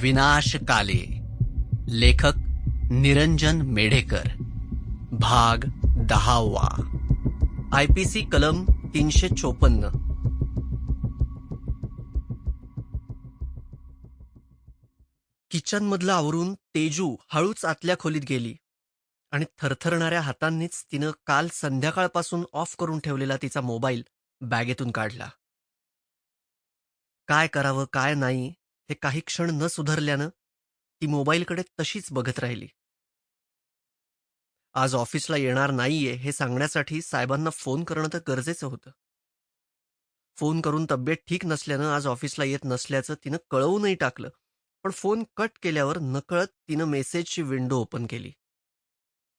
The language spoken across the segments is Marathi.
विनाश काले लेखक निरंजन मेढेकर. भाग दहावा. आयपीसी कलम तीनशे चोपन्न. किचनमधलं आवरून तेजू हळूच आतल्या खोलीत गेली आणि थरथरणाऱ्या हातांनीच तिनं काल संध्याकाळपासून ऑफ करून ठेवलेला तिचा मोबाईल बॅगेतून काढला. काय करावं काय नाही हे काही क्षण न सुधारल्यानं ती मोबाईलकडे तशीच बघत राहिली. आज ऑफिसला येणार नाहीये हे सांगण्यासाठी साहेबांना फोन करणं तर गरजेचं होतं. फोन करून तब्येत ठीक नसल्यानं आज ऑफिसला येत नसल्याचं तिनं कळवूनही टाकलं पण फोन कट केल्यावर नकळत तिनं मेसेजची विंडो ओपन केली.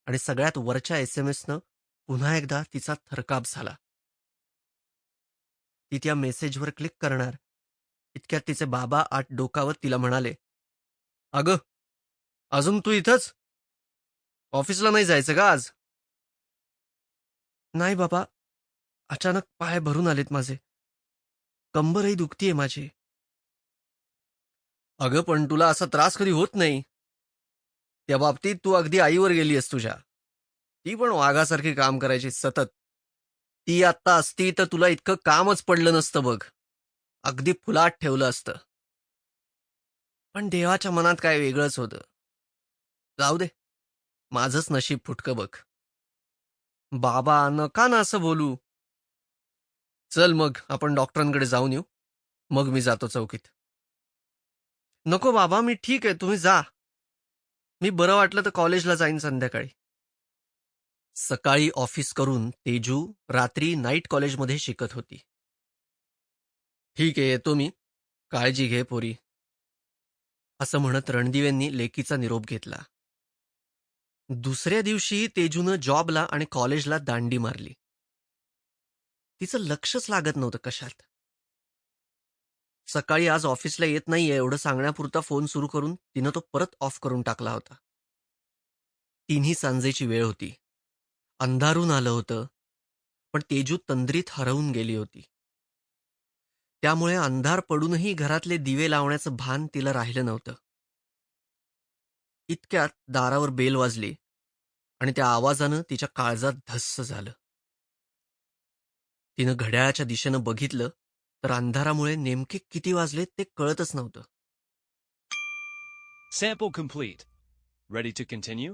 आणि सगळ्यात वरच्या एस एम एसनं पुन्हा एकदा तिचा थरकाप झाला. ती त्या मेसेजवर क्लिक करणार इतक्यात तिचे बाबा आत डोकावत तिला म्हणाले अगं अजून तू इथंच? ऑफिसला नाही जायचं का आज? नाही बाबा अचानक पाय भरून आलेत माझे. कंबरही दुखतीये माझी. अगं पण तुला असा त्रास कधी होत नाही. त्या बाबतीत तू अगदी आईवर गेली आहेस तुझ्या. ती पण वाघासारखी काम करायची सतत. ती आत्ता असती तर तुला इतकं कामच पडलं नसतं बघ. अगदी फुलाट ठेवलं असतं. पण देवाच्या मनात काय वेगळंच होतं. जाऊ दे. माझंच नशीब फुटकं बघ. बाबा नका ना असं बोलू. चल मग आपण डॉक्टरांकडे जाऊन येऊ. मग मी जातो चौकीत. नको बाबा मी ठीक आहे तुम्ही जा. मी बरं वाटलं तर कॉलेजला जाईन संध्याकाळी. सकाळी ऑफिस करून तेजू रात्री नाईट कॉलेजमध्ये शिकत होती. ठीक आहे येतो मी काळजी घे पोरी. असं म्हणत रणदिवेंनी लेकीचा निरोप घेतला. दुसऱ्या दिवशी तेजूनं जॉबला आणि कॉलेजला दांडी मारली. तिचं लक्षच लागत नव्हतं कशात. सकाळी आज ऑफिसला येत नाहीये एवढं सांगण्यापुरता फोन सुरू करून तिनं तो परत ऑफ करून टाकला होता. तिन्ही सांजेची वेळ होती. अंधारून आलं होतं पण तेजू तंद्रीत हरवून गेली होती. त्यामुळे अंधार पडूनही घरातले दिवे लावण्याचं भान तिला राहिलं नव्हतं इतक्यात दारावर बेल वाजली आणि त्या आवाजानं तिच्या काळजात धस्स झालं तिनं घड्याळाच्या दिशेनं बघितलं तर अंधारामुळे नेमके किती वाजले ते कळतच नव्हतं Sample complete. Ready to continue?